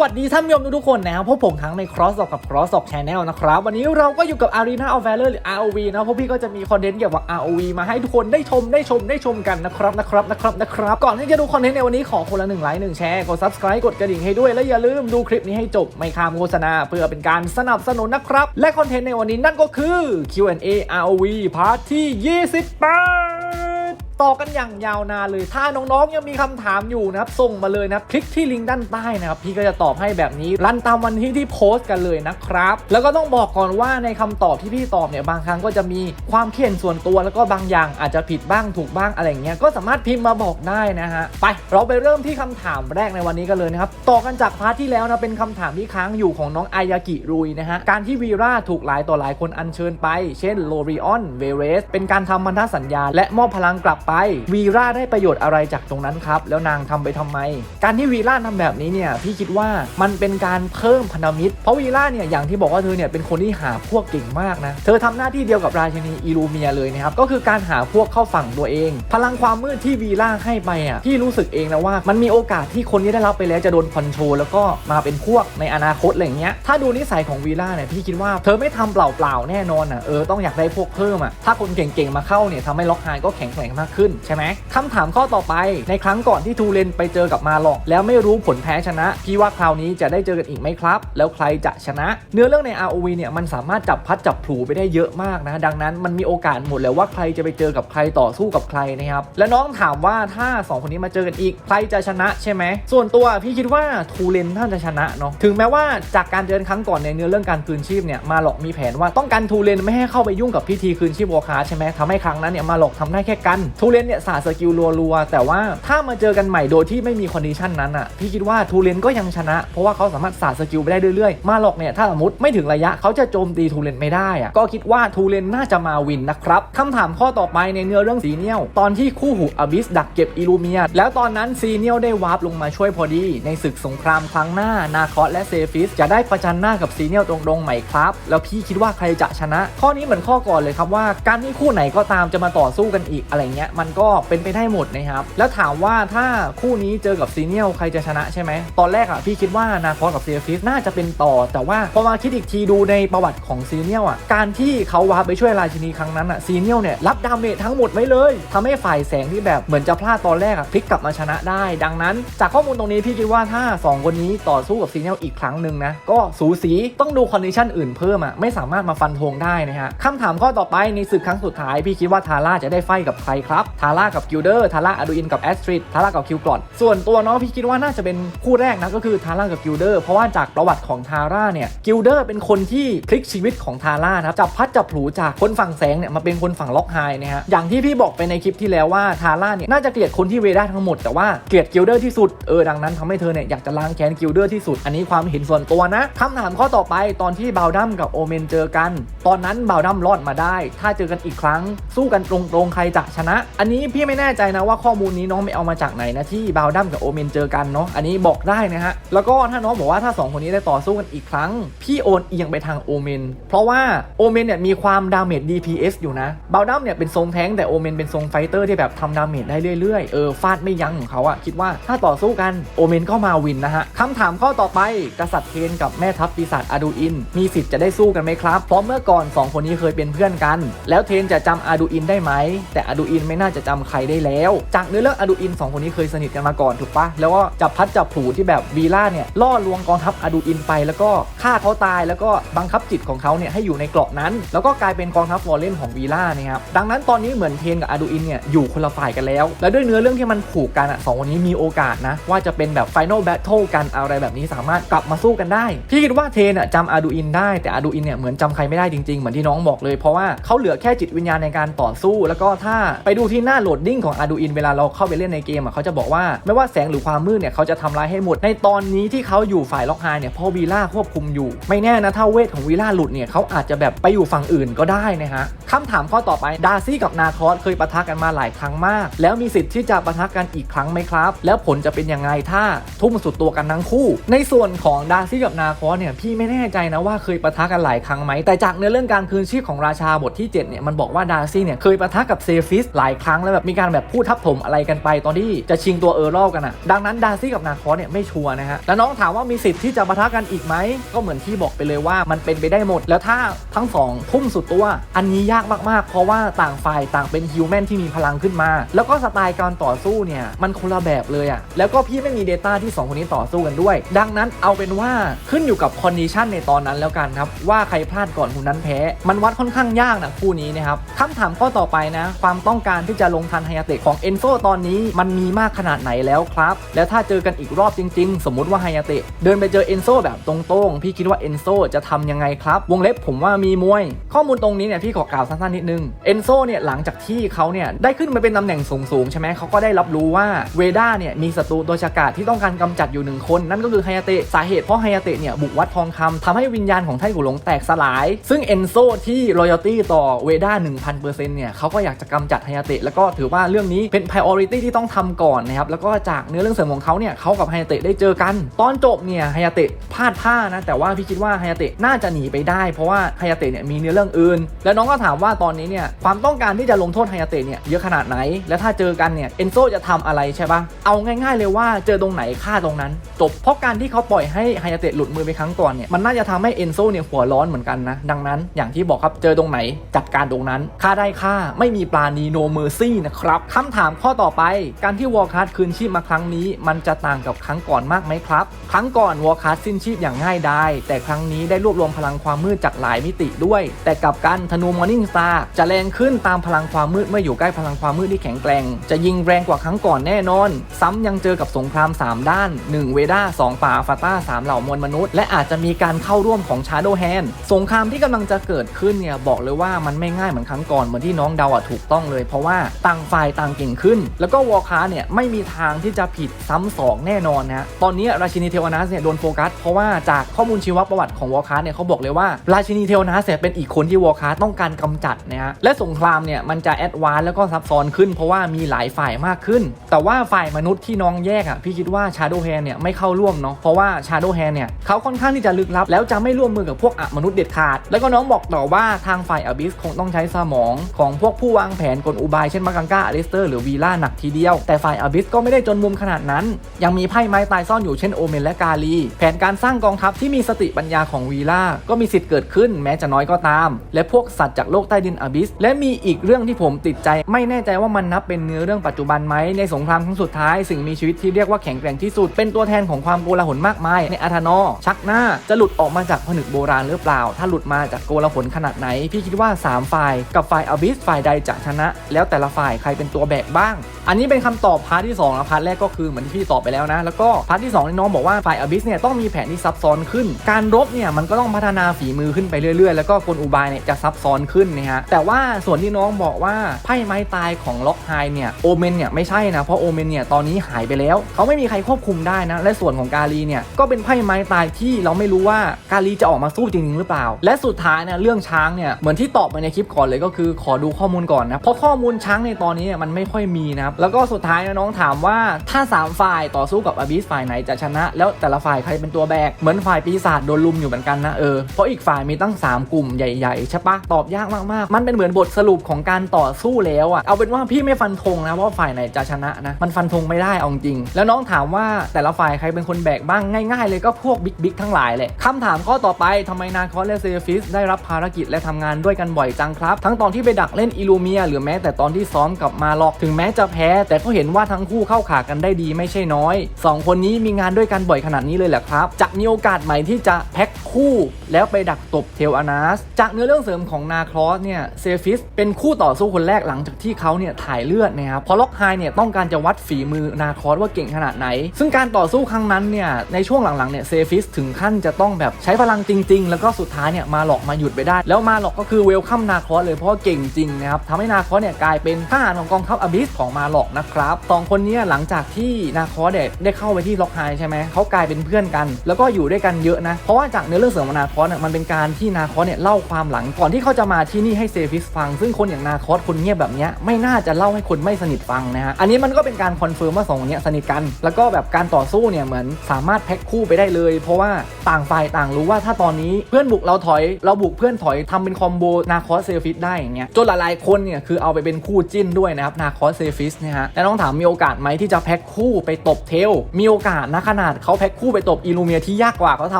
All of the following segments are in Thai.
วัสดีท่านผู้ชมทุกคนนะครับพบผมทั้งใน Cross กับ Cross อ Channel นะครับ วันนี้เราก็อยู่กับ Arena of Valor หรือ ROV นะพวกพี่ก็จะมีคอนเทนต์เกี่ยวกับ ROV มาให้ทุกคนได้ชมได้ชมได้ชมกันนะครับนะครับนะครับนะครับก่อนที่จะดูคอนเทนต์ในวันนี้ขอคนละหนึ่งไลค์หนึ่งแชร์กด Subscribe กดกระดิ่งให้ด้วย และอย่าลืมดูคลิปนี้ให้จบไม่ข้ามโฆษณาเพื่อเป็นการสนับสนุนนะครับ และคอนเทนต์ในวันนี้นั่นก็คือ Q&A ROV พาร์ทที่ 28 ต่อกันอย่างยาวนานเลย ถ้าน้องๆ ยังมีคำถามอยู่นะครับ ส่งมาเลยนะ คลิกที่ลิงก์ด้านใต้นะครับ พี่ก็จะตอบให้แบบนี้ รันตามวันที่ที่โพสต์กันเลยนะครับ แล้วก็ต้องบอกก่อนว่าในคำตอบที่พี่ตอบเนี่ย บางครั้งก็จะมีความเขียนส่วนตัวแล้วก็บางอย่างอาจจะผิดบ้างถูกบ้างอะไรเงี้ย ก็สามารถพิมพ์มาบอกได้นะฮะ ไป เราไปเริ่มที่คำถามแรกในวันนี้กันเลยนะครับ ต่อกันจากพาร์ทที่แล้วนะ เป็นคำถามที่ค้างอยู่ของน้องอายากิรุยนะฮะ การที่วีราถูกหลายต่อหลายคนอัญเชิญไป เช่นโลริออนเวเรสเป็นการทำพันธสัญญา และมอบพลังกลับไป วีราได้ประโยชน์อะไรจากตรงนั้นครับ แล้วนางทำไปทำไม การที่วีราทำแบบนี้เนี่ยพี่คิดว่ามันเป็นการเพิ่มพันธมิตร เพราะวีราเนี่ยอย่างที่บอกว่าเธอเนี่ยเป็นคนที่หาพวกเก่งมากนะ เธอทำหน้าที่เดียวกับราชินีอีลูเมียเลยนะครับ ก็คือการหาพวกเข้าฝั่งตัวเอง พลังความมืดที่วีราให้ไปอะพี่รู้สึกเองนะว่า มันมีโอกาสที่คนที่ได้รับไปแล้วจะโดนคอนโทรลแล้วก็มาเป็นพวกในอนาคตอะไรเงี้ย ถ้าดูนิสัยของวีล่าเนี่ยพี่คิดว่าเธอไม่ทำเปล่าๆแน่นอนอะเออต้องอยากได้พวกเพิ่มอะถ้าคนเก่งๆมาเข้าเนี่ยทำให้ล็อกไฮก็แข็งแกร่งมากขึ้นใช่ไหมคำถามข้อต่อไป ในครั้งก่อนที่ทูเรนไปเจอกับมาหลอก แล้วไม่รู้ผลแพ้ชนะ พี่ว่าคราวนี้จะได้เจอกันอีกไหมครับ แล้วใครจะชนะ เนื้อเรื่องใน ROV เนี่ยมันสามารถจับพัดจับผูไปได้เยอะมากนะ ดังนั้นมันมีโอกาสหมดเลยว่าใครจะไปเจอกับใครต่อสู้กับใครนะครับและน้องถามว่าถ้าสองคนนี้มาเจอกันอีกใครจะชนะใช่ไหมส่วนตัวพี่คิดว่าทูเรนน่าจะชนะเนาะถึงแม้ว่าจากการเจอกันครั้งก่อนในเนื้อเรื่องการคืนชีพเนี่ยมาหลอกมีแผนว่าต้องการทูเรนไม่ให้เข้าไปยุ่งกับพิธีคืนชีพวอคาใช่ไหมทำให้ครั้งนั้นเนี่ยมาหลอกทำได้แค่กันทเรนเนี่ยสาดสกิลรัวๆแต่ว่าถ้ามาเจอกันใหม่โดยที่ไม่มีคอนดิชันนั้นอะพี่คิดว่าทูเรนก็ยังชนะ เพราะว่าเขาสามารถสาดสกิลไปได้เรื่อยๆ มาหลอกเนี่ยถ้าสมมติไม่ถึงระยะเขาจะโจมตีทูเรนไม่ได้อะก็คิดว่าทูเรนน่าจะมาวินนะครับคำถามข้อต่อไปในเนื้อเรื่องสีเนียลตอนที่คู่หูอบิสดักเก็บอิลูเมียแล้วตอนนั้นซีเนียลได้วาร์ปลงมาช่วยพอดี ในศึกสงครามครั้งหน้านาคอสและเซฟิสจะได้ประจันหน้ากับซีเนียลตรงๆไหม่ครับ แล้วพี่คิดว่าใครจะชนะ ข้อนี้เหมือนข้อก่อนเลยครับว่าการที่คู่ไหนก็ตามจะมาต่อสู้กันอีกอะไรเงี้ยมันก็เป็นไปได้หมดนะครับ แล้วถามว่าถ้าคู่นี้เจอกับซีเนียลใครจะชนะใช่ไหม ตอนแรกอะพี่คิดว่านาคอสกับเซียฟิสน่าจะเป็นต่อ แต่ว่าพอมาคิดอีกทีดูในประวัติของซีเนียลอะ การที่เขาวาร์ไปช่วยราชินีครั้งนั้นอะซีเนียลเนี่ยรับดาเมจทั้งหมดไว้เลยทำให้ฝ่ายแสงที่แบบเหมือนจะพลาดตอนแรกอะพลิกกลับมาชนะได้ ดังนั้น จากข้อมูลตรงนี้พี่คิดว่าถ้า 2 คนนี้ต่อสู้กับซีเนียลอีกครั้งหนึ่งนะก็สูสีต้องดูคอนดิชันอื่นเพิ่มอะไม่สามารถมาฟันธงได้นะฮะคำถามข้อต่อไปในศึกครั้งสุดท้ายพี่คิดว่าทาร่าจะได้ไฟกับใครครับทาร่ากับกิลเดอร์ทาร่าอดูอินกับแอสตริดทาร่ากับคิวกรอดส่วนตัวน้องพี่คิดว่าน่าจะเป็นคู่แรกนะก็คือทาร่ากับกิลเดอร์เพราะว่าจากประวัติของทาร่าเนี่ยกิลเดอร์เป็นคนที่พลิกชีวิตของทาร่านะครับจับพัดจับผูจากคนฝั่งแสงเนี่ยมาเป็นคนฝั่งล็อกไฮนะฮะอย่างที่พี่บอกไปในคลิปที่แล้วว่าทาร่าเนี่ยน่าจะเกลียดคนที่เวด้าทั้งหมดแต่ว่าเกลียดกิลเดอร์ที่สุดเออดังนั้นทำให้เธอเนี่ยอยากจะล้างแค้นกิลเดอร์ที่สุด อันนี้ความเห็นส่วนตัวนะคำถามข้อต่อไปตอนที่บาวดัมกับโอเมนเจอกัน ตอนนั้นบาวดัมรอดมาได้ ถ้าเจอกันอีกครั้ง สู้กันตรงๆใครจะชนะอันนี้พี่ไม่แน่ใจนะว่าข้อมูลนี้น้องไม่เอามาจากไหนนะที่บาวดัมกับโอเมนเจอกันเนาะอันนี้บอกได้นะฮะแล้วก็ถ้าน้องบอกว่าถ้าสองคนนี้ได้ต่อสู้กันอีกครั้ง พี่โอนเอียงไปทางโอเมนเพราะว่าโอเมนเนี่ยมีความดาเมจ DPS อยู่นะบาวดัมเนี่ยเป็นทรงแทงแต่โอเมนเป็นทรงไฟเตอร์ที่แบบทำดาเมจได้เรื่อยๆเออฟาดไม่ยั้งของเขาอะคิดว่าถ้าต่อสู้กันโอเมนก็มาวินนะฮะคำถามข้อต่อไปกษัตริย์เคนกับแม่ทัพปีศาจอาดูอิน มีสิทธิ์จะได้สู้กันไหมครับเพราะเมื่อก่อน 2 คนนี้เคยเป็นเพื่อนกัน แล้วเทนจะจำอาดูอินได้ไหมแต่อาดูอินไม่น่า่าจะจำใครได้แล้ว จากเนื้อเรื่องอดูอิน 2 คนนี้เคยสนิทกันมาก่อนถูกปะแล้วก็จับพัดจับผูที่แบบวีล่าเนี่ยล่อลวงกองทัพอดูอินไป แล้วก็ฆ่าเขาตายแล้วก็บังคับจิตของเขาเนี่ยให้อยู่ในเกราะนั้น แล้วก็กลายเป็นกองทัพวอลเลนของวีล่านะครับดังนั้นตอนนี้เหมือนเทนกับอดูอินเนี่ยอยู่คนละฝ่ายกันแล้ว และด้วยเนื้อเรื่องที่มันผูกกันอะสองคนนี้มีโอกาสนะว่าจะเป็นแบบไฟนลแบทเทิลกันอะไรแบบนี้สามารถกลับมาสู้กันได้พี่คิดว่าเทนอะจำอาดูอินได้แต่อาดูอินเนี่ยเหมือนจำใครไม่ได้จริงๆเหมือนที่น้องบอกเลยเพราะว่าเขาเหลือแค่จิตวิญญาณในการต่อสู้ แล้วก็ถ้าไปดูทที่หน้าโหลดดิ้งของอาดูอินเวลาเราเข้าไปเล่นในเกมอะเขาจะบอกว่าไม่ว่าแสงหรือความมืดเนี่ยเขาจะทำร้ายให้หมด ในตอนนี้ที่เขาอยู่ฝ่ายล็อกไฮเนี่ยเพราะวีล่าควบคุมอยู่ ไม่แน่นะถ้าเวทของวีล่าหลุดเนี่ยเขาอาจจะแบบไปอยู่ฝั่งอื่นก็ได้นะฮะคำถามข้อต่อไปดาซี่กับนาคอสเคยปะทะกันมาหลายครั้งมาก แล้วมีสิทธิ์ที่จะปะทะกันอีกครั้งไหมครับ แล้วผลจะเป็นยังไงถ้าทุ่มสุดตัวกันทั้งคู่ ในส่วนของดาซี่กับนาคอสเนี่ยพี่ไม่แน่ใจนะว่าเคยปะทะกันหลายครั้งไหมแต่จากเนื้อเรื่องการคืนชีพของราชาบทที่7เนี่ยมันบอกว่าดาซี่เนี่ยเคยปะทะกับเซฟิสหลายายครั้งแล้วแบบมีการแบบพูดทับถมอะไรกันไปตอนที่จะชิงตัวเออร์ลกันอะดังนั้นดาซี่กับนาคอสเนี่ยไม่ชัวร์นะฮะแล้วน้องถามว่ามีสิทธิ์ที่จะปะทะกันอีกไหมก็เหมือนที่บอกไปเลยว่ามันเป็นไปได้หมด แล้วถ้าทั้งสองทุ่มสุดตัวอันนี้ยากมากๆ เพราะว่าต่างฝ่ายต่างเป็นฮิวแมนที่มีพลังขึ้นมา แล้วก็สไตล์การต่อสู้เนี่ยมันคนละแบบเลยอะแล้วก็พี่ไม่มี Data ที่สองคนนี้ต่อสู้กันด้วย ดังนั้นเอาเป็นว่าขึ้นอยู่กับคอนดิชันในตอนนั้นแล้วกันครับ ว่าใครพลาดก่อนคนนั้นแพ้ มันวัดค่อนข้างยากนะคู่นี้นะครับคำถามข้อต่อไปนะ ความต้องการที่จะลงทันไฮยาเตะของเอนโซตอนนี้มันมีมากขนาดไหนแล้วครับ แล้วถ้าเจอกันอีกรอบจริง ๆ สมมุติว่าไฮยาเตะเดินไปเจอเอนโซแบบตรงๆ พี่คิดว่าเอนโซจะทำยังไงครับ วงเล็บผมว่ามีมวย ข้อมูลตรงนี้เนี่ยพี่ขอกล่าวสั้นๆนิดนึงเอนโซเนี่ยหลังจากที่เขาเนี่ยได้ขึ้นมาเป็นตำแหน่งสูงๆใช่ไหมเขาก็ได้รับรู้ว่าเวด้าเนี่ยมีศัตรูตัวฉกาจที่ต้องการกำจัดอยู่หนึ่งคน นั่นก็คือไฮยาเตะสาเหตุเพราะไฮยาเตะเนี่ยบุกวัดทองคำทำให้วิญญาณของไทกุหลงแตกสลาย ซึ่งเอนโซที่รอยัลตี้ต่อเวด้า1,000%เนี่ยเขาก็อยากจะกำจัดไฮยาเตะแล้วก็ถือว่าเรื่องนี้เป็น priority ที่ต้องทำก่อนนะครับแล้วก็จากเนื้อเรื่องเสริมของเขาเนี่ยเขากับไฮยาเตะได้เจอกัน ตอนจบเนี่ยไฮยาเตะพลาดท่านะแต่ว่าพี่คิดว่าไฮยาเตะน่าจะหนีไปได้ เพราะว่าไฮยาเตะเนี่ยมีเนื้อเรื่องอื่น แล้วน้องก็ถามว่าตอนนี้เนี่ยความต้องการที่จะลงโทษไฮยาเตะเนี่ยเยอะขนาดไหน และถ้าเจอกันเนี่ยเอนโซจะทำอะไรใช่ปะเอาง่ายๆเลยว่าเจอตรงไหนฆ่าตรงนั้น จบเพราะการที่เขาปล่อยให้ไฮยาเตะหลุดมือไปครั้งก่อนเนี่ยมันน่าจะทำให้เอนโซเนี่ยหัวร้อนเหมือนกันนะดังนั้นอย่างที่บอกครับเจอตรงไหนจัดการตรงนั้นฆ่าได้ฆ่าไม่มีปลานีโนเมอร์ซี่นะครับคำถามข้อต่อไป การที่วอลคัสคืนชีพมาครั้งนี้ มันจะต่างกับครั้งก่อนมากไหมครับ ครั้งก่อนวอลคัสสิ้นชีพอย่างง่ายดายแต่ครั้งนี้ได้รวบรวมพลังความมืดจากหลายมิติด้วย แต่กับกันธนูมอร์นิ่งสตาร์จะแรงขึ้นตามพลังความมืดเมื่ออยู่ใกล้พลังความมืดที่แข็งแกร่งจะยิงแรงกว่าครั้งก่อนแน่นอน ซ้ำยังเจอกับสงคราม 3 ด้าน 1 เวด้า2ป่าฟาต้า3เหล่ามวลมนุษย์ และอาจจะมีการเข้าร่วมของชาโดแฮนสงครามที่กำลังจะเกิดขึ้นเนี่ยบอกเลยว่ามันไม่ง่ายเหมือนครั้งก่อนเหมือนที่น้องเดาอะถูกต้องเลยเพราะว่าต่างฝ่ายต่างเก่งขึ้น แล้วก็วอลคาเนี่ยไม่มีทางที่จะผิดซ้ำสองแน่นอนนะตอนนี้ราชินีเทวนาสเนี่ยโดนโฟกัสเพราะว่าจากข้อมูลชีวประวัติของวอลคาเนี่ยเขาบอกเลยว่าราชินีเทวนาสเนี่ยเป็นอีกคนที่วอลคาต้องการกำจัดนะฮะและสงครามเนี่ยมันจะแอดวานซ์แล้วก็ซับซ้อนขึ้น เพราะว่ามีหลายฝ่ายมากขึ้น แต่ว่าฝ่ายมนุษย์ที่น้องแยกอะพี่คิดว่าชาโดแฮนเนี่ยไม่เข้าร่วมเนาะเพราะว่าชาโดแฮนเนี่ยเขาค่อนข้างที่จะลึกลับ แล้วจะไม่ร่วมมือกับพวกอมนุษย์เด็ดขาด แล้วก็น้องบอกต่อว่าทางฝ่ายอบิสคงต้องใช้สมองของพวกผู้วางแผนกลอุบายเช่นมากังกาอลิสเตอร์หรือวีล่าหนักทีเดียว แต่ฝ่ายอบิสก็ไม่ได้จนมุมขนาดนั้น ยังมีไพ่ไม้ตายซ่อนอยู่เช่นโอเมนและกาลี แผนการสร้างกองทัพที่มีสติปัญญาของวีล่าก็มีสิทธิ์เกิดขึ้นแม้จะน้อยก็ตาม และพวกสัตว์จากโลกใต้ดินอบิส และมีอีกเรื่องที่ผมติดใจ ไม่แน่ใจว่ามันนับเป็นเนื้อเรื่องปัจจุบันไหมในสงครามครั้งสุดท้ายสิ่งมีชีวิตที่เรียกว่าแข็งแกร่งที่สุดเป็นตัวแทนของความโกลาหลมากมายในอาธานอชักหน้าจะหลุดออกมาจากผนึกโบราณหรือเปล่า ถ้าหลุดมาจากโกลาหลขนาดไหนพี่คิดว่า 3 ฝ่าย กับฝ่ายอบิสฝ่ายใดจะชนะ แล้วแต่ละฝ่ายใครเป็นตัวแบกบ้าง อันนี้เป็นคำตอบพาร์ทที่2นะพาร์ทแรกก็คือเหมือนที่พี่ตอบไปแล้วนะ แล้วก็พาร์ทที่2นี่น้องบอกว่าฝ่ายอบิสเนี่ยต้องมีแผนที่ซับซ้อนขึ้น การรบเนี่ยมันก็ต้องพัฒนาฝีมือขึ้นไปเรื่อยๆ แล้วก็กลอุบายเนี่ยจะซับซ้อนขึ้นนะฮะแต่ว่าส่วนที่น้องบอกว่าไพ่ไม้ตายของล็อกไฮเนี่ยโอเมนเนี่ยไม่ใช่นะเพราะโอเมนเนี่ยตอนนี้หายไปแล้วเขาไม่มีใครควบคุมได้นะและส่วนของกาลีเนี่ยก็เป็นไพ่ไม้ตายที่เราไม่รู้ว่ากาลีจะออกมาสู้จริงๆหรือเปล่า และสุดท้ายเนี่ยเรื่องช้างเนี่ยเหมือนที่ตอบไปในคลิปก่อนเลยก็คือขอดูข้อมูลก่อนนะเพราะข้อมูลช้างในตอนนี้มันไม่ค่อยมีนะแล้วก็สุดท้ายน้องถามว่าถ้า 3 ฝ่ายต่อสู้กับอบิสฝ่ายไหนจะชนะ แล้วแต่ละฝ่ายใครเป็นตัวแบก เหมือนฝ่ายปีศาจโดนลุมอยู่เหมือนกันนะเออเพราะอีกฝ่ายมีตั้ง 3 กลุ่มใหญ่ๆใช่ปะตอบยากมากๆ มันเป็นเหมือนบทสรุปของการต่อสู้แล้วอะเอาเป็นว่าพี่ไม่ฟันธงนะว่าฝ่ายไหนจะชนะนะมันฟันธงไม่ได้เอาจริง แล้วน้องถามว่าแต่ละฝ่ายใครเป็นคนแบกบ้างง่ายๆ เลยก็พวกบิ๊กบิ๊กทั้งหลายแหละคำถามข้อต่อไปทำไมนาคอสและเซฟิสได้รับภารกิจและทำงานด้วยกันบ่อยจังครับ ทั้งตอนที่ไปดักเล่นอิลูเมีย หรือแม้แต่ตอนที่ซ้อมกับมาล็อกถึงแม้จะแพ้แต่ก็เห็นว่าทั้งคู่เข้าขากันได้ดีไม่ใช่น้อยสองคนนี้มีงานด้วยกันบ่อยขนาดนี้เลยแหละครับ จะมีโอกาสใหม่ที่จะแพ็คคู่แล้วไปดักตบเทลอานาส จากเนื้อเรื่องเสริมของนาครอสเนี่ยเซฟิสเป็นคู่ต่อสู้คนแรกหลังจากที่เขาเนี่ยถ่ายเลือดนะครับพราะล็อกไฮเนี่ยต้องการจะวัดฝีมือนาครอสว่าเก่งขนาดไหน ซึ่งการต่อสู้ครั้งนั้นเนี่ยในช่วงหลังๆเนี่ยเซฟิสถึงขั้นจะต้องแบบใช้พลังจริง ๆ แล้วก็สุดท้ายเนี่ยมาหลอกมาหยุดไปได้ แล้วมาหลอกก็คือเวลคัมนาครอสเลยเพราะว่าเก่งจริงนะครับทำให้นาครอสเนี่ยกลายเป็นทหารของกองทัพอบิสของมาหรอกนะครับสองคนนี้หลังจากที่นาคอสเดได้เข้าไปที่ล็อกไฮใช่ไหมเขากลายเป็นเพื่อนกัน แล้วก็อยู่ด้วยกันเยอะนะ เพราะว่าจากเนื้อเรื่องเสริมของนาคอสเนี่ยมันเป็นการที่นาคอสเนี่ยเล่าความหลังก่อนที่เขาจะมาที่นี่ให้เซฟิสฟัง ซึ่งคนอย่างนาคอสคนเงียบแบบนี้ไม่น่าจะเล่าให้คนไม่สนิทฟังนะฮะอันนี้มันก็เป็นการคอนเฟิร์มว่าสองคนนี้สนิทกัน แล้วก็แบบการต่อสู้เนี่ยเหมือนสามารถแพ็คคู่ไปได้เลย เพราะว่าต่างฝ่ายต่างรู้ว่าถ้าตอนนี้เพื่อนบุกเราถอยเราบุกเพื่อนถอยทำเป็นคอมโบนาคอสเซฟิสได้อย่างเงี้ยจนหลายๆคนเนี่ยคือเอาไปเป็นคู่จิ้นด้วยนะครับนาคอสเซฟิสนี่ยฮะแล้วต้องถามมีโอกาสไหมที่จะแพ็คคู่ไปตบเทล มีโอกาสนะขนาดเขาแพ็คคู่ไปตบอีลูเมียที่ยากกว่าเขาท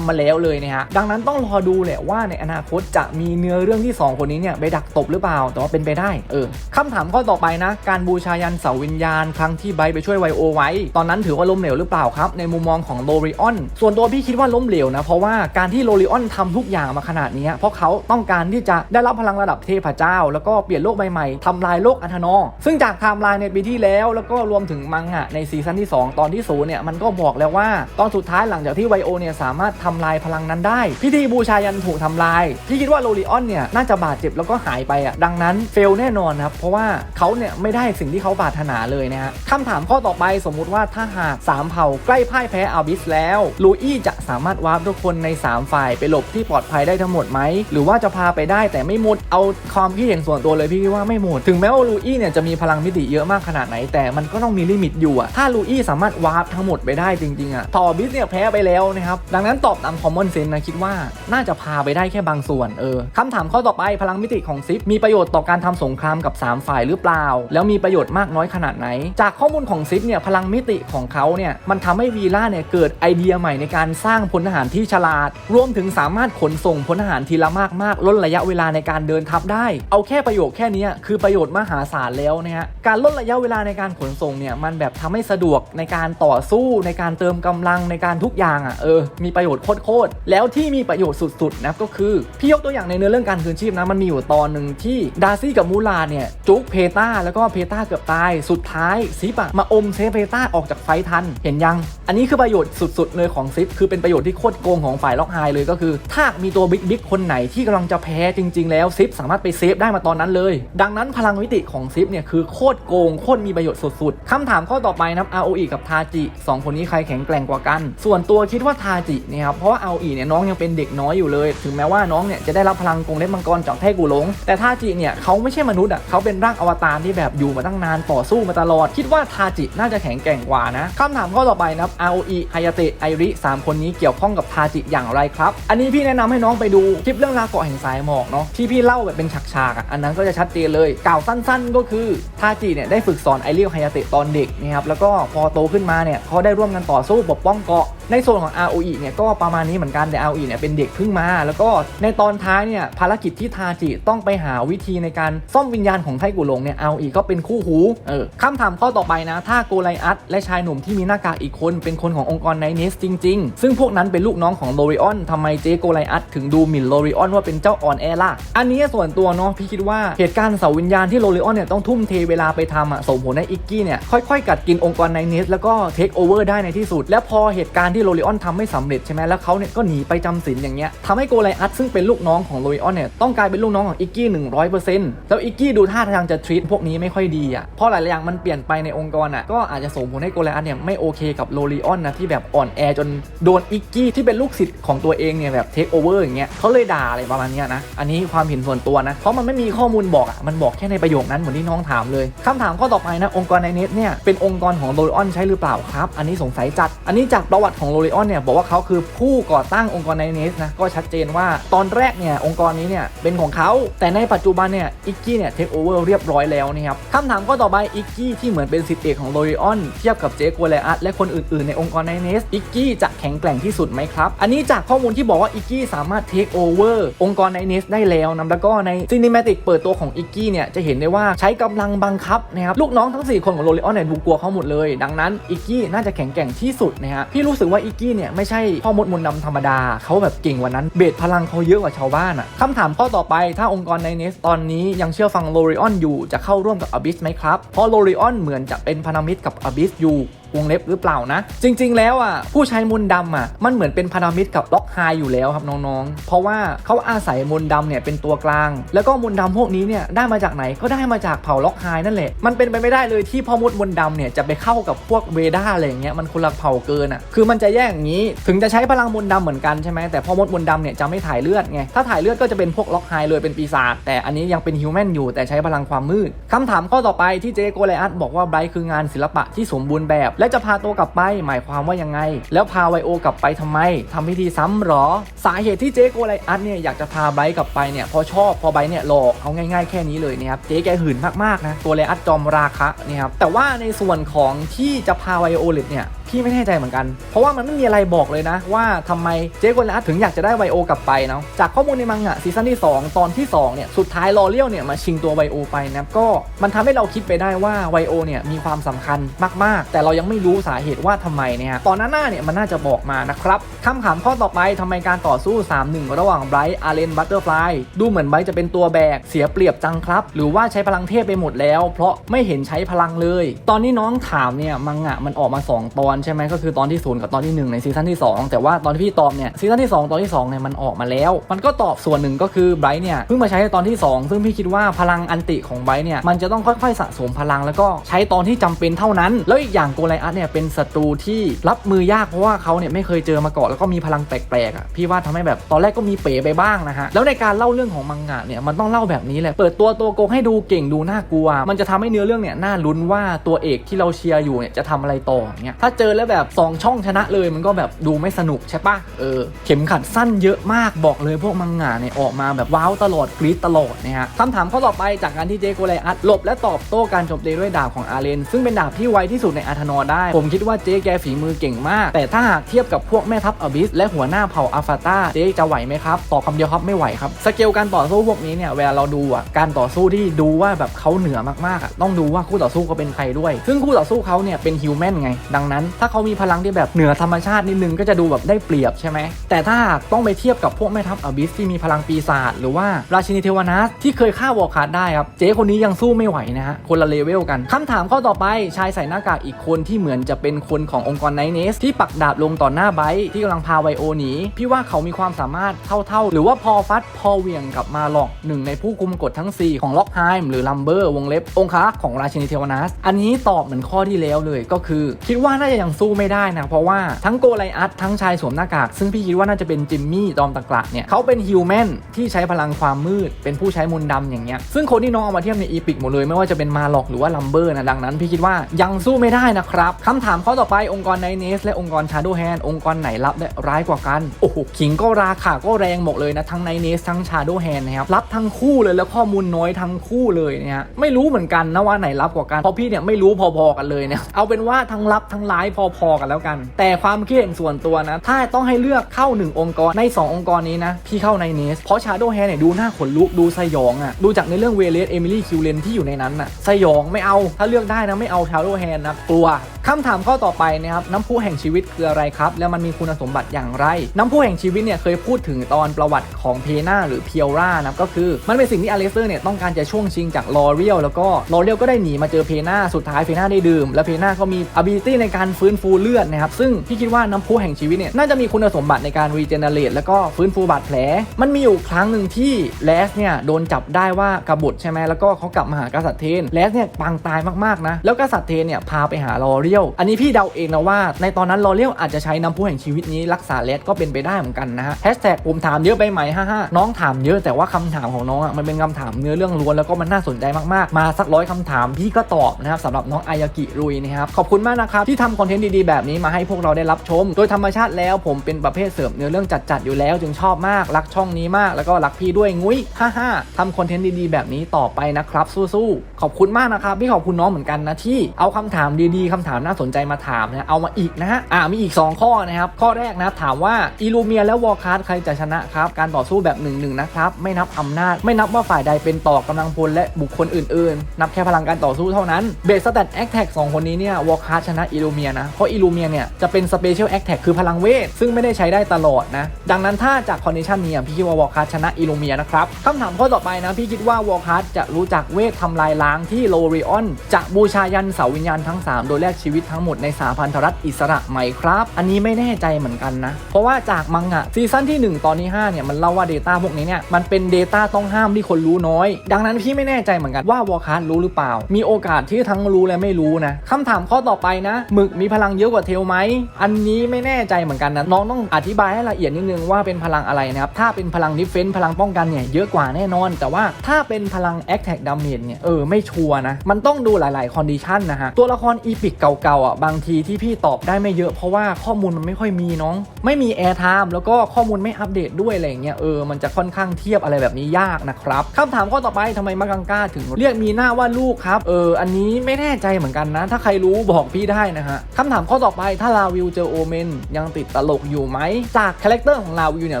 ำมาแล้วเลยนะฮะดังนั้นต้องรอดูแหละว่าในอนาคตจะมีเนื้อเรื่องที่ 2 คนนี้เนี่ยไปดักตบหรือเปล่า แต่ว่าเป็นไปได้เออคำถามข้อต่อไปนะ การบูชายันเสาวิญญาณ ครั้งที่ไบไปช่วยไวโอไว้ ตอนนั้นถือว่าล้มเหลวหรือเปล่าครับ ในมุมมองของโลริออนส่วนตัวพี่คิดว่าล้มเหลวนะเพราะว่าการที่โลริออนทำทุกอย่างมาขนาดนี้เพราะเขาต้องการที่จะได้รับพลังระดับเทพเจ้า แล้วก็เปลี่ยนโลกใบใหม่ทำลายโลกอันธนอซึ่งจากไทม์ไลน์ในปีที่แล้วแล้วก็รวมถึงมังงะในซีซั่นที่ 2 ตอนที่ศูนย์เนี่ยมันก็บอกแล้วว่า ตอนสุดท้ายหลังจากที่ไวโอเนี่ยสามารถทำลายพลังนั้นได้ พิธีบูชายันถูกทำลาย พี่คิดว่าโรลิออนเนี่ยน่าจะบาดเจ็บแล้วก็หายไปอะดังนั้นเฟลแน่นอนครับเพราะว่าเขาเนี่ยไม่ได้สิ่งที่เขาปรารถนาเลยนะฮะคำถามข้อต่อไปสมมุติว่าถ้าหากสามเผ่าใกล้พ่ายแพ้อาบิสแล้วลูอี้จะสามารถวาร์ปทุกคนใน 3 ฝ่ายไปหลบที่ปลอดภัยได้ทั้งหมดไหมหรือว่าจะพาไปได้แต่ไม่หมดเอาความคิดเห็นส่วนตัวเลยพี่คิดว่าไม่หมดถึงแม้ว่าลูอี้เนี่ยจะมีพลังมิติเยอะมากขนาดไหน แต่มันก็ต้องมีลิมิตอยู่อะถ้าลูอี้สามารถวาร์ปทั้งหมดไปได้จริงๆอะทอบิสเนี่ยแพ้ไปแล้วนะครับ ดังนั้นตอบตามคอมมอนเซนส์นะคิดว่าน่าจะพาไปได้แค่บางส่วนเออคำถามข้อต่อไปพลังมิติของซิปมีประโยชน์ต่อการทำสงครามกับ 3 ฝ่ายหรือเปล่า แล้วมีประโยชน์มากน้อยขนาดไหน จากข้อมูลของซิปเนี่ยพลังมิติของเขาเนี่ยมันทำให้วีล่าเนี่ยเกิดไอเดียใหม่ในการสร้างพลทหารที่ฉลาด รวมถึงสามารถขนส่งพลทหารทีละมากมากๆลดระยะเวลาในการเดินทัพได้ เอาแค่ประโยชน์แค่นี้คือประโยชน์มหาศาลแล้วนะฮะการลดระยะเวลาในการขนส่งเนี่ยมันแบบทำให้สะดวกในการต่อสู้ในการเติมกำลังในการทุกอย่างอะเออมีประโยชน์โคตรๆแล้วที่มีประโยชน์สุดๆนะก็คือพี่ยกตัวอย่างในเนื้อเรื่องการคืนชีพนะมันมีอยู่ตอนหนึ่งที่ดาร์ซี่กับมูลาเนี่ยจุกเพตาแล้วก็เพตาเกือบตายสุดท้ายซิปอะมาอมเซฟเพตาออกจากไฟทันเห็นยัง อันนี้คือประโยชน์สุดๆเลยของซิปคือเป็นประโยชน์ที่โคตรโกงของฝ่ายล็อกไฮเลยก็คือ ถ้ามีตัวบิ๊กบิ๊กคนไหนที่กำลังจะแพ้จริง ๆ แล้วซิปสามารถไปเซฟได้มาตอนนั้นเลย ดังนั้นพลังมิติของซิปเนี่ยคือโคตรโกงโคตรมีประโยชน์สุดๆคำถามข้อต่อไปนะครับ ROE กับทาจิสองคนนี้ใครแข็งแกร่งกว่ากัน ส่วนตัวคิดว่าทาจิเนี่ยครับเพราะว่า ROE เนี่ยน้องยังเป็นเด็กน้อยอยู่เลย ถึงแม้ว่าน้องเนี่ยจะได้รับพลังกรงเล็บมังกรจากแท้กูหลง แต่ทาจิเนี่ยเขาไม่ใช่มนุษย์อะเขาเป็นร่างอวตารที่แบบอยู่มาตั้งนานต่อสู้มาตลอด คิดว่าทาจิน่าจะแข็งแกร่งกว่านะคำถามข้อต่อไปนะครับ ROE ฮายาเตะไอริสามคนนี้เกี่ยวข้องกับทาจิอย่างไรครับอันนี้พี่แนะนำให้น้องไปดูคลิปเรื่องราเกาะแห่งสายหมอกเนาะที่พี่เล่าแบบเป็นฉากๆอะอันนั้นก็จะชัดเจนเลยกล่าวสั้น ๆ ก็คือทาจิเนี่ยได้ฝึกสอนไอริฮยาเตะตอนเด็กนะครับแล้วก็พอโตขึ้นมาเนี่ยเขาได้ร่วมกันต่อสู้ปกป้องเกาะ ในโซนของ ROE เนี่ยก็ประมาณนี้เหมือนกันแต่ ROE เนี่ยเป็นเด็กเพิ่งมา แล้วก็ในตอนท้ายเนี่ยภารกิจที่ทาจิต้องไปหาวิธีในการซ่อมวิญญาณของไทกุหลงเนี่ย ROE ก็เป็นคู่หูเออคำถามข้อต่อไปนะ ถ้าโกไลอัตและชายหนุ่มที่มีหน้ากากอีกคนเป็นคนขององค์กรไนเนสจริง ๆ ซึ่งพวกนั้นเป็นลูกน้องของโลริออนทำไมเจโกไลอัตถึงดูหมิ่นโลริออนว่าเป็นเจ้าอ่อนแอล่ะอันนี้ส่วนตัวเนาะพี่คิดว่าเหตุการณ์เสาวิญญาณที่โลริออนเนี่ยต้องทุ่มเทเวลาไปทำอะส่งผลให้อิกกี้เนี่ยค่อยๆ กัดกินองค์กรไนเนสแล้วก็เทคโอเวอร์ได้ในที่สุด แล้วพอเหตุการณ์ที่โลริออนทำไม่สำเร็จใช่ไหมแล้วเขาเนี่ยก็หนีไปจำศีลอย่างเงี้ยทำให้โกไลอัตซึ่งเป็นลูกน้องของโลริออนเนี่ยต้องกลายเป็นลูกน้องของอิกกี้หนึ่งร้อยเปอร์เซ็นต์แล้วอิกกี้ดูท่าทางจะทรีตพวกนี้ไม่ค่อยดีอะเพราะหลายอย่างมันเปลี่ยนไปในองค์กรอะก็อาจจะส่งผลให้โกไลอัตเนี่ยไม่โอเคกับโลริออนนะที่แบบอ่อนแอจนโดนอิกกี้ที่เป็นลูกศิษย์ของตัวเองเนี่ยแบบเทคโอเวอร์อย่างเงี้ยเขาเลยด่าอะไรประมาณเนี้ยนะอันนี้ความเห็นส่วนตัวนะเพราะมันไม่มีข้อมูลบอกอะมันบอกแค่ในประโยคนั้นเหมือนที่น้องถามเลยคำถามข้อต่อไปนะองค์กรในเน็ตเนี่ยเป็นองค์กรของโลริออนใช่หรือเปล่าครับ อันนี้สงสัยจัดอันนี้จากประวัติของโลริออนเนี่ยบอกว่าเขาคือผู้ก่อตั้งองค์กรในเน็ตนะก็ชัดเจนว่าตอนแรกเนี่ยองค์กรนี้เนี่ยเป็นของเขา แต่ในปัจจุบันเนี่ยอิกกี้เนี่ยเทคโอเวอร์เรียบร้อยแล้วนะครับคำถามข้อต่อไปอิกกี้ที่เหมือนเป็นสิทธิเอกของโลริออนเทียบกับเจโกเลอัตและคนอื่นๆ ในองค์กรในเนสอิกกี้จะแข็งแกร่งที่สุดไหมครับ อันนี้จากข้อมูลที่บอกว่าอิกกี้สามารถเทคโอเวอร์องค์กรในเนสได้แล้วนะแล้วก็ในซีนิเมติกเปิดตัวของอิกกี้เนี่ยจะเห็นได้ว่าใช้กำลังบังคับนะครับลูกน้องทั้ง 4 คนของโลริออนเนี่ยดูกลัวเขาหมดเลย ดังนั้นอิกกี้น่าจะแข็งแกร่งที่สุดนะฮะพี่รู้สึกว่าอิกกี้เนี่ยไม่ใช่พ่อมดมนต์ดำธรรมดาเขาแบบเก่งกว่านั้นเบสพลังเขาเยอะกว่าชาวบ้านอะคำถามข้อต่อไปถ้าองค์กรในเนสตอนนี้ยังเชื่อฟังโลริออนอยู่จะเข้าร่วมกับอบิสไหมครับ เพราะโลริออนเหมือนจะเป็นพันธมิตรกับอบิสอยู่ วงเล็บหรือเปล่านะ จริง ๆ แล้วอะผู้ใช้มนต์ดำอะมันเหมือนเป็นพันธมิตรกับล็อกไฮอยู่แล้วครับน้องๆ เพราะว่าเขาอาศัยมนต์ดำเนี่ยเป็นตัวกลาง แล้วก็มนต์ดำพวกนี้เนี่ยได้มาจากไหนก็ได้มาจากเผ่าล็อกไฮนั่นแหละมันเป็นไปไม่ได้เลยที่พ่อมดมนต์ดำเนี่ยจะไปเข้ากับพวกเวด้าอะไรอย่างเงี้ยมันคนละเผ่าเกินอะคือมันจะแยกอย่างนี้ ถึงจะใช้พลังมนต์ดำเหมือนกันใช่ไหมแต่พ่อมดมนต์ดำเนี่ยจะไม่ถ่ายเลือดไงถ้าถ่ายเลือดก็จะเป็นพวกล็อกไฮเลยเป็นปีศาจแต่อันนี้ยังเป็นฮิวแมนอยู่แต่ใช้พลังความมืดคำถามข้อต่อไปที่เจโกไลอัสบอกว่าไบรท์คืองานศิลปะที่สมบูรณ์แบบและจะพาตัวกลับไปหมายความว่ายังไง แล้วพาไวโอกลับไปทำไมทำพิธีซ้ำหรอ สาเหตุที่เจโกไลอัสเนี่ยอยากจะพาไบต์กลับไปเนี่ยพอชอบพอไบต์เนี่ยหลอกเอาง่ายๆแค่นี้เลยนะครับเจ๊แกหื่นมากๆนะตัวไลอัสจอมราคะเนี่ยครับแต่ว่าในส่วนของที่จะพาไวโอเลตเนี่ย พี่ไม่แน่ใจเหมือนกัน เพราะว่ามันไม่มีอะไรบอกเลยนะ ว่าทำไมเจ๊กวนลัสถึงอยากจะได้ไวโอกลับไปเนาะจากข้อมูลในมังงะซีซั่นที่ 2 ตอนที่2เนี่ยสุดท้ายลอเลียวเนี่ยมาชิงตัวไวโอไปนะก็มันทำให้เราคิดไปได้ว่าไวโอเนี่ยมีความสำคัญมากๆ แต่เรายังไม่รู้สาเหตุว่าทำไมเนี่ยตอนหน้าเนี่ยมันน่าจะบอกมานะครับคำถามข้อต่อไปทำไมการต่อสู้ 3-1 ระหว่างไบรท์อาร์เลนบัตเตอร์ฟลายดูเหมือนไบรท์จะเป็นตัวแบกเสียเปรียบจังครับ หรือว่าใช้พลังเทพไปหมดแล้ว เพราะไม่เห็นใช้พลังเลย ตอนนี้น้องถามเนี่ยมังงะมันออกมา 2 ตอนใช่ไหมก็คือตอนที่0กับตอนที่ 1 ในซีซั่นที่ 2 แต่ว่าตอนที่พี่ตอบเนี่ยซีซั่นที่ 2 ตอนที่2เนี่ยมันออกมาแล้ว มันก็ตอบส่วนหนึ่งก็คือไบรท์เนี่ยเพิ่งมาใช้ในตอนที่ 2 ซึ่งพี่คิดว่าพลังอันติของไบรท์เนี่ยมันจะต้องค่อยๆสะสมพลังแล้วก็ใช้ตอนที่จำเป็นเท่านั้น แล้วอีกอย่างโกไลอัสเนี่ยเป็นศัตรูที่รับมือยากเพราะว่าเขาเนี่ยไม่เคยเจอมาก่อนแล้วก็มีพลังแปลกๆอะพี่ว่าทำให้แบบตอนแรกก็มีเป๋ไปบ้างนะฮะแล้วในการเล่าเรื่องของมังงะเนี่ยมันต้องเล่าแบบนี้แหละเปิดตัวตัวโกงให้ดูเก่งดูน่ากลัว มันจะทำให้เนื้อเรื่องเนี่ยน่าลุ้นว่าตัวเอกที่เราเชียร์อยู่เนี่ยจะทำอะไรต่อเงี้ยถ้าเจอแล้วแบบสองช่องชนะเลยมันก็แบบดูไม่สนุกใช่ปะเออเข็มขัดสั้นเยอะมากบอกเลยพวกมังงะเนี่ยออกมาแบบว้าวตลอดกรี๊ดตลอดนะฮะคำถามข้อต่อไปจากการที่เจโกไลอัดหลบและตอบโต้การโจมตีด้วยดาบของอาเลน ซึ่งเป็นดาบที่ไวที่สุดในอาร์ธนอร์ได้ ผมคิดว่าเจ๊แกฝีมือเก่งมาก แต่ถ้าหากเทียบกับพวกแม่ทัพอบิสและหัวหน้าเผ่าอัลฟาตาเจ๊จะไหวไหมครับตอบคำเดียวครับไม่ไหวครับสเกลการต่อสู้พวกนี้เนี่ยเวลาเราดูอะการต่อสู้ที่ดูว่าแบบเขาเหนือมากๆอะต้องดูว่าคู่ต่อสู้เขาเป็นใครด้วย ซึ่งคู่ต่อสู้เขาเนี่ยเป็นฮิวแมนไง ดังนั้นถ้าเขามีพลังที่แบบเหนือธรรมชาตินิดนึงก็จะดูแบบได้เปรียบใช่ไหมแต่ถ้าต้องไปเทียบกับพวกแม่ทัพอบิสที่มีพลังปีศาจหรือว่าราชินีเทวนัสที่เคยฆ่าวอร์คาร์ดได้ครับเจ๊คนนี้ยังสู้ไม่ไหวนะฮะคนละเลเวลกันคำถามข้อต่อไปชายใส่หน้ากากอีกคนที่เหมือนจะเป็นคนขององค์กรไนเนสที่ปักดาบลงต่อหน้าไบที่กำลังพาไวโอหนีพี่ว่าเขามีความสามารถเท่าๆ หรือว่าพอฟัดพอเวียงกับมาหลอกหนึ่งในผู้คุมกฎทั้ง 4 ของล็อกไฮม์หรือลัมเบอร์วงเล็บองคารักษ์ของราชินีเทวนัสอันนี้ตอบเหมือนข้อที่แล้วเลยก็คือ คิดว่าน่าจะยังสู้ไม่ได้นะเพราะว่าทั้งโกไลอัสทั้งชายสวมหน้ากาก ซึ่งพี่คิดว่าน่าจะเป็นจิมมี่จอมตะกละเนี่ยเขาเป็นฮิวแมนที่ใช้พลังความมืด เป็นผู้ใช้มนต์ดำอย่างเงี้ยซึ่งคนที่น้องเอามาเทียบในอีพิกหมดเลยไม่ว่าจะเป็นมาหลอกหรือว่าลัมเบอร์นะดังนั้น พี่คิดว่ายังสู้ไม่ได้นะครับคำถามข้อต่อไปองค์กรไนเนสและองค์กรชาโดแฮนองค์กรไหนรับและร้ายกว่ากันโอ้โหขิงก็ราคาก็แรงหมดเลยนะทั้งไนเนสทั้งชาโดแฮนนะครับรับทั้งคู่เลยแล้วข้อมูลน้อยทั้งคู่เลยเนี่ยฮะไม่รู้เหมือนกันนะว่าไหนรับกว่ากันเพราะพี่เนี่ยไม่รู้พอๆกันเลยเนี่ยเอาเป็นว่าทั้งรับทั้งร้ายพพอๆกันแล้วกัน แต่ความคิดเห็นส่วนตัวนะ ถ้าต้องให้เลือกเข้าหนึ่งองค์กรใน 2 องค์กรนี้นะ พี่เข้าในเนส เพราะชาโดแฮนเนี่ยดูหน้าขนลุกดูสยองอะ ดูจากในเรื่องเวเลสเอมิลี่คิวเลนที่อยู่ในนั้นอะสยองไม่เอาถ้าเลือกได้นะไม่เอาชาโดแฮนนะกลัว คำถามข้อต่อไปนะครับน้ำพุแห่งชีวิตคืออะไรครับ แล้วมันมีคุณสมบัติอย่างไร น้ำพุแห่งชีวิตเนี่ยเคยพูดถึงตอนประวัติของเพนาหรือเพียวรานะก็คือมันเป็นสิ่งที่อเลเตอร์เนี่ยต้องการจะช่วงชิงจากลอเรียลแล้วก็ลอเรียลก็ได้หนีมาเจอเพนาสุดท้ายเพนาได้ดื่ม แล้วเพนาก็มี ability ในการฟื้นฟูเลือดนะครับซึ่งพี่คิดว่าน้ำพุแห่งชีวิตเนี่ยน่าจะมีคุณสมบัติในการรีเจเนเรตแล้วก็ฟื้นฟูบาดแผล มันมีอยู่ครั้งหนึ่งที่แลสเนี่ยโดนจับได้ว่ากบฏใช่ไหมแล้วก็เขากลับมาหากษัตริย์เทนแลสเนี่ยปางตายมากๆนะแล้วกษัตริย์เทนเนี่ยพาไปหาลอเรียลอันนี้พี่เดาเองนะว่า ในตอนนั้นลอเรียลอาจจะใช้น้ำพุแห่งชีวิตนี้รักษาแลสก็เป็นไปได้เหมือนกันนะฮะแฮชแท็กผมถามเยอะไปไหมฮ่าฮ่าน้องถามเยอะแต่ว่าคำถามของน้องอะมันเป็นคำถามเนื้อเรื่องล้วนแล้วก็มันน่าสนใจมากๆ มาสักร้อยคำถามพี่ก็ตอบนะครับสำหรับน้องอายากิรุยนะครับขอบคุณมากนะครับที่ทำคอนเทนต์ดีๆแบบนี้มาให้พวกเราได้รับชม โดยธรรมชาติแล้วผมเป็นประเภทเสริมเนื้อเรื่องจัดๆอยู่แล้ว จึงชอบมากรักช่องนี้มาก แล้วก็รักพี่ด้วยงุ้ยฮ่าฮ่าทำคอนเทนต์ดีๆแบบนี้ต่อไปนะครับสู้ๆขอบคุณมากนะครับพี่ขอบคุณน้องเหมือนกันนะที่เอาคำถามดีๆคำถามน่าสนใจมาถามนะเอามาอีกนะฮะอ่ามีอีก 2 ข้อนะครับ ข้อแรกนะถามว่าอีลูเมียและวอลคาร์ใครจะชนะครับ การต่อสู้แบบ1นึนะครับไม่นับอำนาจ ไม่นับว่าฝ่ายใดเป็นต่อกำลังพลและบุคคลอื่นๆ นับแค่พลังการต่อสู้เท่านั้นเบสสแตทแอคแท็กสองคนนี้เนี่ยวอลคาร์ชนะอีลูเมียนะเพราะอีลูเมียเนี่ยจะเป็นสเปเชียลแอคแท็กคือพลังเวทซึ่งไม่ได้ใช้ได้ตลอดนะดังนั้นถ้าจากคอนดิชันนี้พี่คิดว่าวอลคาร์ชนะอีลูเมียนะครับคำถามข้อต่อไปนะพี่คิดว่าวอลคาร์จะรู้จักเวททำลายล้างที่โลริออนจะบูชายันเสาวิญญาณทั้ง 3 โดยแลกชีชีวิตทั้งหมดในสาพันธรัฐอิสระไหมครับ อันนี้ไม่แน่ใจเหมือนกันนะ เพราะว่าจากมังงะซีซั่นที่ 1 ตอนที่5เนี่ยมันเล่าว่า Data พวกนี้เนี่ยมันเป็น Data ต้องห้ามที่คนรู้น้อย ดังนั้นพี่ไม่แน่ใจเหมือนกันว่าวอลคัสรู้หรือเปล่า มีโอกาสที่ทั้งรู้และไม่รู้นะคำถามข้อต่อไปนะหมึกมีพลังเยอะกว่าเทลไหมอันนี้ไม่แน่ใจเหมือนกันนะน้องต้องอธิบายให้ละเอียดนิดนึงว่าเป็นพลังอะไรนะครับถ้าเป็นพลังดิฟเฟนซ์พลังป้องกันเนี่ยเยอะกว่าแน่นอน แต่ว่าถ้าเป็นพลัง a t t a c k Damage เนี่ยเออไม่ชัวร์นะมันต้องดูหลาย ๆคอนดิชันนะฮะตัวละครอีพิกเก่าๆอะบางทีที่พี่ตอบได้ไม่เยอะเพราะว่าข้อมูลมันไม่ค่อยมีน้อง ไม่มี Air Time แล้วก็ข้อมูลไม่อัปเดตด้วยอะไรเงี้ยเออมันจะค่อนข้างเทียบอะไรแบบนี้ยากนะครับคำถามข้อต่อไปทำไมมากังก้าถึงเรียกมีหน้าว่าลูกครับเอออันนี้ไม่แน่ใจเหมือนกันนะ ถ้าใครรู้บอกพี่ได้นะฮะคำถามข้อต่อไปถ้าลาวิวเจอโอเมนยังติดตลกอยู่ไหมจากคาแรคเตอร์ของลาวิวเนี่ย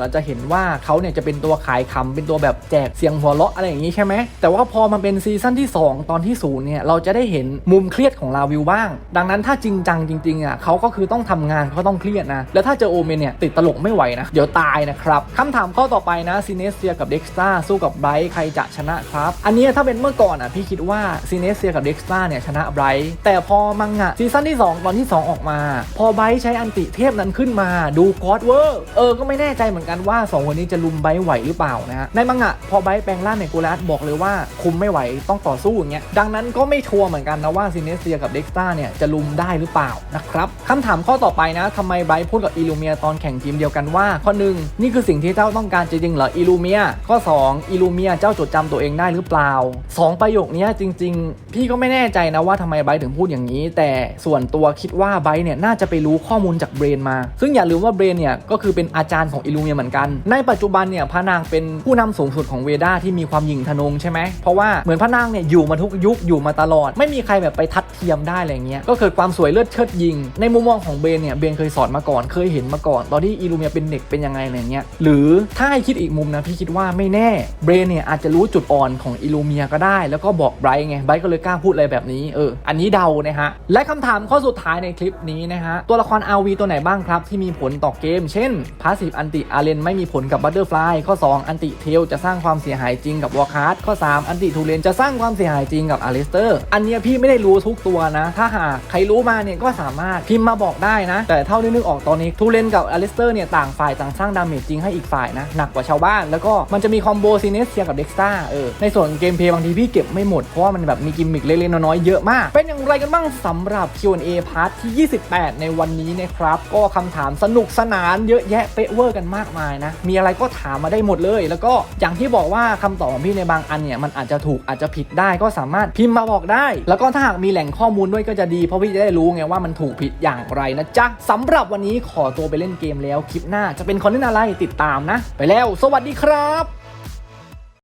เราจะเห็นว่าเขาเนี่ยจะเป็นตัวขายคำเป็นตัวแบบแจกเสียงหัวเราะอะไรอย่างงี้ใช่ไหมแต่ว่าพอมันเป็นซีซั่นที่ 2 ตอนที่ศูนย์เนี่ยเราจะได้เห็นมุมเครียดของลาวิวบ้างดังนั้นถ้าจริงจังจริงๆอะเขาก็คือต้องทำงานเขาต้องเครียดนะ แล้วถ้าเจอโอเมนเนี่ยติดตลกไม่ไหวนะ เดี๋ยวตายนะครับคำถามข้อต่อไปนะซีเนสเซียกับเด็กสตาสู้กับไบรท์ใครจะชนะครับ อันนี้ถ้าเป็นเมื่อก่อนอะพี่คิดว่าซีเนสเซียกับเด็กสตาเนี่ยชนะไบรท์แต่พอมังงะซีซั่นที่ 2 ตอนที่ 2 ออกมา พอไบรท์ใช้อันติเทพนั้นขึ้นมาดูกอดเวอร์เออก็ไม่แน่ใจเหมือนกันว่าสองคนนี้จะลุมไบรท์ไหวหรือเปล่านะฮะในมังงะพอไบรท์แปลงร่างในกูรัสบอกเลยว่าคุมไม่ไหวต้องต่อสู้อย่างเงี้ยดังนั้นก็ไม่ชัวร์เหมือนกันนะว่าซีเนสเซียกับเด็กสตาเนี่ยจะลุมได้หรือเปล่านะครับคำถามข้อต่อไปนะทำไมไบรท์พูดกับอิลูเมียตอนแข่งทีมเดียวกันว่า ข้อหนึ่งนี่คือสิ่งที่เจ้าต้องการจริงๆเหรออิลูเมียข้อ 2 อิลูเมียเจ้าจดจำตัวเองได้หรือเปล่าสองประโยคนี้จริง ๆ พี่ก็ไม่แน่ใจนะว่าทำไมไบรท์ถึงพูดอย่างนี้ แต่ส่วนตัวคิดว่าไบรท์เนี่ยน่าจะไปรู้ข้อมูลจากเบรนมา ซึ่งอย่าลืมว่าเบรนเนี่ยก็คือเป็นอาจารย์ของอิลูเมียเหมือนกัน ในปัจจุบันเนี่ยพระนางเป็นผู้นำสูงสุดของเวดาที่มีความหยิ่งทะนงใช่ไหมเพราะว่าเหมือนพระนางเนี่ยอยู่มาทุกยุคอยู่มาตลอด ไม่มีใครแบบไปทัดเทียมได้อะไรเงี้ยก็เดความสวยเลือดเชิดยิง ในมุมมองของเบนเนี่ยเบนเคยสอนมาก่อนเคยเห็นมาก่อน ตอนที่อิลูเมียเป็นเด็กเป็นยังไงอะไรเงี้ยหรือถ้าให้คิดอีกมุมนะพี่คิดว่าไม่แน่เบนเนี่ยอาจจะรู้จุดอ่อนของอิลูเมียก็ได้ แล้วก็บอกไบรท์ไงไบรท์ก็เลยกล้าพูดอะไรแบบนี้เอออันนี้เดานะฮะและคำถามข้อสุดท้ายในคลิปนี้นะฮะตัวละคร RV ตัวไหนบ้างครับ ที่มีผลต่อเกม เช่นพาสซีฟอันติอาเรนไม่มีผลกับบัตเตอร์ฟลายข้อ 2 อันติเทลจะสร้างความเสียหายจริงกับวอร์คาร์ดข้อ 3 อันติทูเลนจะสร้างความเสียหายจริงกับอาริสเตอร์ อันนี้พี่ไม่ได้รู้ทุกตัวนะ ถ้าหากใครรู้มาเนี่ยก็สามารถพิมพ์มาบอกได้นะ แต่เท่าที่นึกออกตอนนี้ทูเลนกับอาริสเตอร์เนี่ยต่างฝ่ายต่างสร้างดาเมจจริงให้อีกฝ่ายนะหนักกว่าชาวบ้านแล้วก็มันจะมีคอมโบซีเนสเซียกับเด็กซ่าเออในส่วนเกมเพลย์บางทีพี่เก็บไม่หมดเพราะว่ามันแบบมีกิมมิคเล็กๆน้อยๆเยอะมาก เป็นอย่างไรกันบ้างสำหรับ Q&A พาร์ทที่ 28 ในวันนี้นะครับก็คำถามสนุกสนานเยอะแยะเป๊ะเวอร์กันมากมายนะมีอะไรก็ถามมาได้หมดเลย แล้วก็อย่างที่บอกว่าคำตอบของพี่ในบางอันเนี่ยมันอาจจะถูกอาจจะผิดได้ก็สามารถพิมพ์มาบอกได้ แล้วก็ถ้าหากมีแหล่งข้อมูลด้วยก็จะดีเพราะพี่จะได้รู้ไงว่ามันถูกผิดอย่างไรนะจ๊ะสำหรับวันนี้ขอตัวไปเล่นเกมแล้วคลิปหน้าจะเป็นคอนเทนต์อะไรติดตามนะ ไปแล้ว สวัสดีครับ